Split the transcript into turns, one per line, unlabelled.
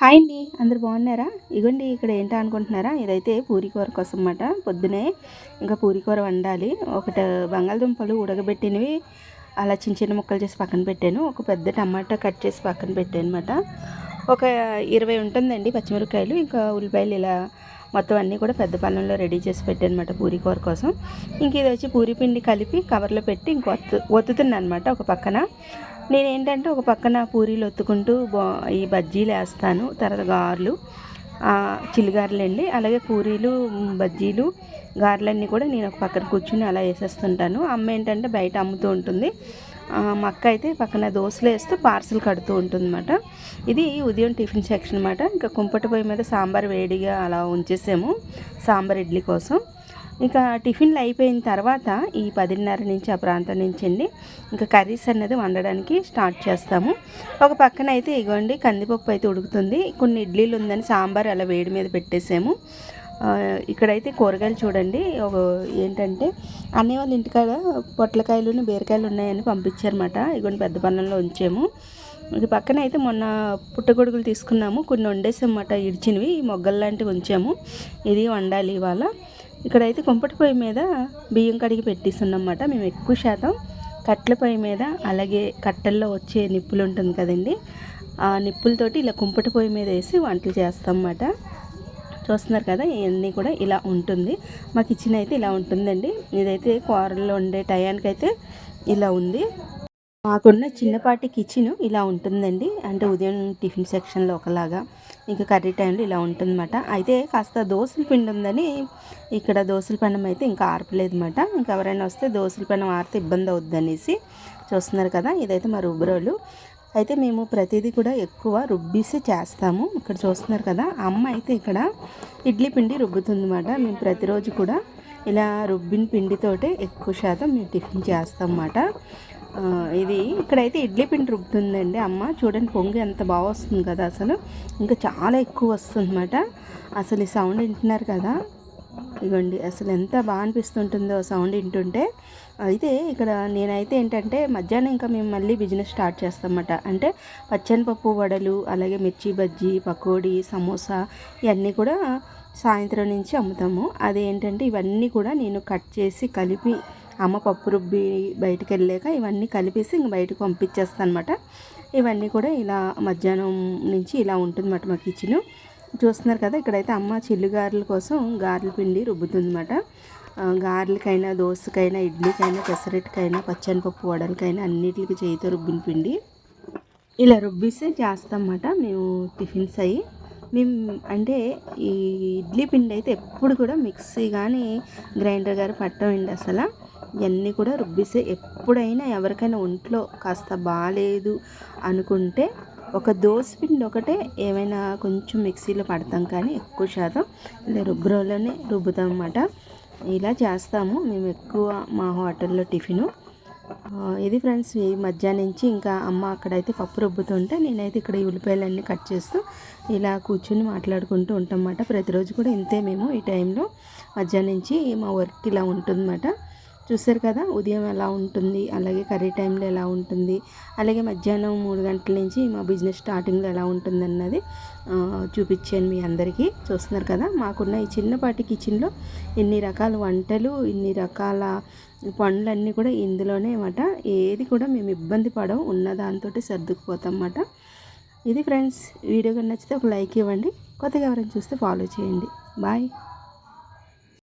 Hi అండి. అందరు బాగున్నారా? ఇగోండి ఇక్కడ ఏంటో అనుకుంటున్నారా? ఇదైతే పూరి కూర కోసం అన్నమాట పొద్దునే ఇంకా పూరి కూర వండాలి. ఒకటి బంగాళదుంపలు ఉడకబెట్టినవి అలా చిన్న చిన్న ముక్కలు చేసి పక్కన పెట్టాను. ఒక పెద్ద టమాటా కట్ చేసి పక్కన పెట్టాను అనమాట ఒక ఇరవై ఉంటుందండి పచ్చిమిరపకాయలు. ఇంకా ఉల్లిపాయలు ఇలా మొత్తం అన్నీ కూడా పెద్ద పళ్ళంలో రెడీ చేసి పెట్టాను అనమాట పూరి కూర కోసం. ఇంక ఇది వచ్చి పూరి పిండి కలిపి కవర్లో పెట్టి ఇంక ఒత్తు ఒత్తుతున్నాను అనమాట ఒక పక్కన. నేను ఏంటంటే ఒక పక్కన పూరీలు ఒత్తుకుంటూ ఈ బజ్జీలు వేస్తాను తర్వాత గారెలు చిల్లిగారెలు అండి. అలాగే పూరీలు బజ్జీలు గారెలన్నీ కూడా నేను ఒక పక్కన కూర్చుని అలా వేసేస్తుంటాను. అమ్మ ఏంటంటే బయట అమ్ముతూ ఉంటుంది. మా అక్క అయితే పక్కన దోశలు వేస్తూ పార్సల్ కడుతూ ఉంటుందన్నమాట. ఇది ఉదయం టిఫిన్ సెక్షన్ అనమాట ఇంకా కుంపటి పొయ్యి మీద సాంబార్ వేడిగా అలా ఉంచేసాము సాంబార్ ఇడ్లీ కోసం. ఇంకా టిఫిన్లు అయిపోయిన తర్వాత ఈ పదిన్నర నుంచి ఆ ప్రాంతం నుంచి అండి ఇంకా కర్రీస్ అనేది వండడానికి స్టార్ట్ చేస్తాము. ఒక పక్కన అయితే ఇగోండి కందిపప్పు అయితే ఉడుకుతుంది. కొన్ని ఇడ్లీలు ఉందని సాంబార్ అలా వేడి మీద పెట్టేసాము. ఇక్కడైతే కూరగాయలు చూడండి. ఒక ఏంటంటే అన్నయ్య వాళ్ళ ఇంటికాడ పొట్లకాయలు బీరకాయలు ఉన్నాయని పంపించారన్నమాట. ఇగోండి పెద్ద పన్నంలో ఉంచాము. ఇది పక్కన అయితే మొన్న పుట్టగొడుగులు తీసుకున్నాము. కొన్ని వండేసామన్నమాట. ఇడిచినవి మొగ్గలు లాంటివి ఉంచాము. ఇది వండాలి ఇవాళ. ఇక్కడైతే కొంపటి పొయ్యి మీద బియ్యం కడిగి పెట్టిస్తున్నమాట మేము ఎక్కువ శాతం కట్టెల పొయ్యి మీద అలాగే కట్టెల్లో వచ్చే నిప్పులు ఉంటుంది కదండి ఆ నిప్పులతోటి ఇలా కుంపటి పొయ్యి మీద వేసి వంటలు చేస్తాం అన్నమాట చూస్తున్నారు కదా ఇవన్నీ కూడా ఇలా ఉంటుంది. మా కిచెన్ అయితే ఇలా ఉంటుందండి. ఇదైతే కూరల్లో ఉండే టయానికైతే ఇలా ఉంది. మాకున్న చిన్నపాటి కిచెన్ ఇలా ఉంటుందండి. అంటే ఉదయం టిఫిన్ సెక్షన్లో ఒకలాగా. ఇంకా కర్రీ టైంలో ఇలా ఉంటుందన్నమాట. అయితే కాస్త దోశల పిండి ఉందని ఇక్కడ దోశల పెనం అయితే ఇంకా ఆర్పలేదన్నమాట. ఇంకా ఎవరైనా వస్తే దోశల పెనం ఆరితే ఇబ్బంది అవుద్దనేసి చూస్తున్నారు కదా ఇదైతే మా రుబ్బురోలు అయితే మేము ప్రతిదీ కూడా ఎక్కువ రుబ్బిసి చేస్తాము. ఇక్కడ చూస్తున్నారు కదా అమ్మ అయితే ఇక్కడ ఇడ్లీ పిండి రుబ్బుతుందన్నమాట. మేము ప్రతిరోజు కూడా ఇలా రుబ్బిన పిండితోటే ఎక్కువ శాతం మేము టిఫిన్ చేస్తాం అన్నమాట ఇది ఇక్కడైతే ఇడ్లీ పిండి రుబ్బుతుందండి అమ్మ. చూడండి పొంగి ఎంత బాగా వస్తుంది కదా అసలు. ఇంకా చాలా ఎక్కువ వస్తుందన్నమాట. అసలు ఈ సౌండ్ వింటున్నారు కదా? ఇగోండి అసలు ఎంత బాగా అనిపిస్తుంటుందో సౌండ్ వింటుంటే. అయితే ఇక్కడ నేనైతే ఏంటంటే మధ్యాహ్నం ఇంకా మేము మళ్ళీ బిజినెస్ స్టార్ట్ చేస్తామన్నమాట. అంటే పచ్చనిపప్పు వడలు అలాగే మిర్చి బజ్జీ పకోడీ సమోసా ఇవన్నీ కూడా సాయంత్రం నుంచి అమ్ముతాము. అదేంటంటే ఇవన్నీ కూడా నేను కట్ చేసి కలిపి అమ్మ పప్పు రుబ్బి బయటకు వెళ్ళాక ఇవన్నీ కలిపేసి ఇంక బయటకు పంపించేస్తాను అనమాట ఇవన్నీ కూడా ఇలా మధ్యాహ్నం నుంచి ఇలా ఉంటుందన్నమాట మా కిచెన్. చూస్తున్నారు కదా ఇక్కడైతే అమ్మ చిల్లు గారెల కోసం గారెల పిండి రుబ్బుతుందన్నమాట. గారెలకైనా దోశకైనా ఇడ్లీకైనా పెసరెట్కైనా పచ్చనిపప్పు వడలకైనా అన్నిటికి చేయితో రుబ్బిన పిండి. ఇలా రుబ్బిస్తే చేస్తామన్నమాట మేము టిఫిన్స్ అయ్యి మేము అంటే ఈ ఇడ్లీ పిండి అయితే ఎప్పుడు కూడా మిక్సీ కానీ గ్రైండర్ గారు పట్టమండి అసలు. ఇవన్నీ కూడా రుబ్బిసే ఎప్పుడైనా ఎవరికైనా ఒంట్లో కాస్త బాగాలేదు అనుకుంటే ఒక దోశ పిండి ఒకటే ఏమైనా కొంచెం మిక్సీలో పడతాం కానీ ఎక్కువ శాతం ఇలా రుబ్బురోలోనే రుబ్బుతాం అన్నమాట ఇలా చేస్తాము. మేము ఎక్కువ మా హోటల్లో టిఫిను. ఇది ఫ్రెండ్స్ ఈ మధ్యాహ్నం నుంచి ఇంకా అమ్మ అక్కడైతే పప్పు రుబ్బుతుంటే నేనైతే ఇక్కడ ఉల్లిపాయలన్నీ కట్ చేస్తూ ఇలా కూర్చుని మాట్లాడుకుంటూ ఉంటాం అన్నమాట ప్రతిరోజు కూడా ఇంతే మేము ఈ టైంలో. మధ్యాహ్నం నుంచి మా వర్క్ ఇలా ఉంటుందన్నమాట. చూసారు కదా ఉదయం ఎలా ఉంటుంది అలాగే కర్రీ టైంలో ఎలా ఉంటుంది అలాగే మధ్యాహ్నం మూడు గంటల నుంచి మా బిజినెస్ స్టార్టింగ్లో ఎలా ఉంటుంది అన్నది చూపించాను మీ అందరికీ. చూస్తున్నారు కదా మాకున్న ఈ చిన్నపాటి కిచెన్లో ఇన్ని రకాల వంటలు ఇన్ని రకాల పనులన్నీ కూడా ఇందులోనే అన్నమాట. ఏది కూడా మేము ఇబ్బంది పడం ఉన్న దాంతో సర్దుకుపోతాం అన్నమాట ఇది ఫ్రెండ్స్ వీడియో నచ్చితే ఒక లైక్ ఇవ్వండి కొత్తగా ఎవరైనా చూస్తే ఫాలో చేయండి. బాయ్.